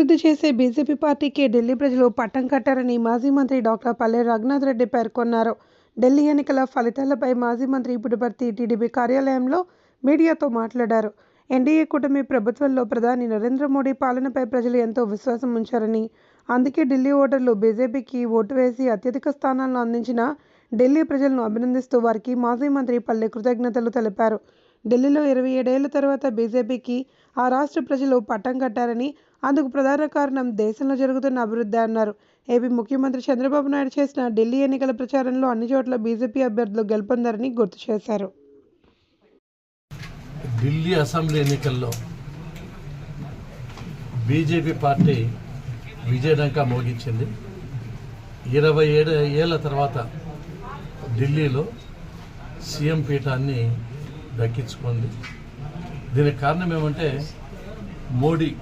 అభివృద్ధి చేసే బీజేపీ పార్టీకి ఢిల్లీ ప్రజలు పట్టం కట్టారని మాజీ మంత్రి డాక్టర్ పల్లె రఘునాథ్ రెడ్డి పేర్కొన్నారు. ఢిల్లీ ఎన్నికల ఫలితాలపై మాజీ మంత్రి పుట్టపర్తి టీడీపీ కార్యాలయంలో మీడియాతో మాట్లాడారు. ఎన్డీఏ కూటమి ప్రభుత్వంలో ప్రధాని నరేంద్ర మోడీ పాలనపై ప్రజలు ఎంతో విశ్వాసం ఉంచారని అందుకే ఢిల్లీ ఓటర్లు బీజేపీకి ఓటు వేసి అత్యధిక స్థానాలను అందించిన ఢిల్లీ ప్రజలను అభినందిస్తూ వారికి మాజీ మంత్రి పల్లె కృతజ్ఞతలు తెలిపారు. ఢిల్లీలో ఇరవై ఏడేళ్ళ తర్వాత బీజేపీకి ఆ రాష్ట్ర ప్రజలు పట్టం కట్టారని అందుకు ప్రధాన కారణం దేశంలో జరుగుతున్న అభివృద్ధి అన్నారు. ఏపీ ముఖ్యమంత్రి చంద్రబాబు నాయుడు చేసిన ఢిల్లీ ఎన్నికల ప్రచారంలో అన్ని చోట్ల బీజేపీ అభ్యర్థులు గెలుపొందారని గుర్తు చేశారు. ఢిల్లీ అసెంబ్లీ ఎన్నికల్లో బీజేపీ పార్టీ విజయడంక మోగించింది. ఇరవై ఏడు ఏళ్ళ తర్వాత ఢిల్లీలో సీఎం పీఠాన్ని దక్కించుకుంది. దీనికి కారణం ఏమంటే మోడీ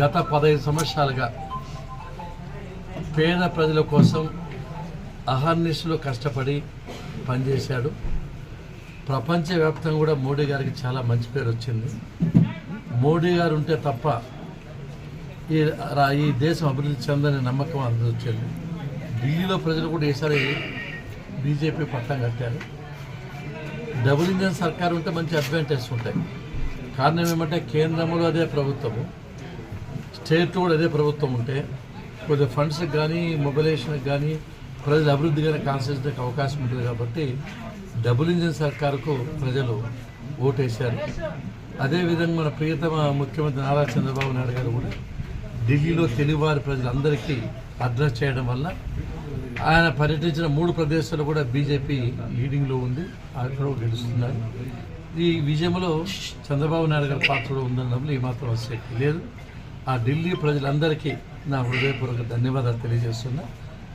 గత పదహైదు సంవత్సరాలుగా పేద ప్రజల కోసం అహర్నిశలు కష్టపడి పనిచేశాడు. ప్రపంచవ్యాప్తంగా కూడా మోడీ గారికి చాలా మంచి పేరు వచ్చింది. మోడీ గారు ఉంటే తప్ప ఈ రా- ఈ దేశం అభివృద్ధి చెందని నమ్మకం అందరూ వచ్చింది. ఢిల్లీలో ప్రజలు కూడా ఈసారి బీజేపీ పట్టం కట్టారు. డబుల్ ఇంజన్ సర్కార్ ఉంటే మంచి అడ్వాంటేజ్ ఉంటాయి. కారణం ఏమంటే కేంద్రంలో అదే ప్రభుత్వము స్టేట్ కూడా అదే ప్రభుత్వం ఉంటే కొద్దిగా ఫండ్స్కి కానీ మొబిలైజేషన్కి కానీ ప్రజల అభివృద్ధి కానీ కాన్సన్ట్రేట్కి అవకాశం ఉంటుంది కాబట్టి డబుల్ ఇంజన్ సర్కారుకు ప్రజలు ఓటేశారు. అదేవిధంగా మన ప్రియతమ ముఖ్యమంత్రి నారా చంద్రబాబు నాయుడు గారు కూడా ఢిల్లీలో తెలుగువారి ప్రజలందరికీ అడ్రస్ చేయడం వల్ల ఆయన పర్యటించిన మూడు ప్రదేశాలు కూడా బీజేపీ లీడింగ్లో ఉంది. అక్కడ గెలుస్తున్నారు. ఈ విజయంలో చంద్రబాబు నాయుడు గారి పాత్ర కూడా ఉందన్నప్పుడు ఏమాత్రం ఆసక్తి లేదు. ఆ ఢిల్లీ ప్రజలందరికీ నా హృదయపూర్వక ధన్యవాదాలు తెలియజేస్తున్నా.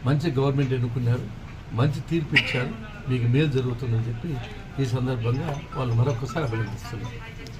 మంచి గవర్నమెంట్ ఎన్నుకున్నారు. మంచి తీర్పు ఇచ్చారు. మీకు మేలు జరుగుతుందని చెప్పి ఈ సందర్భంగా వాళ్ళు మరొకసారి అభినందిస్తున్నారు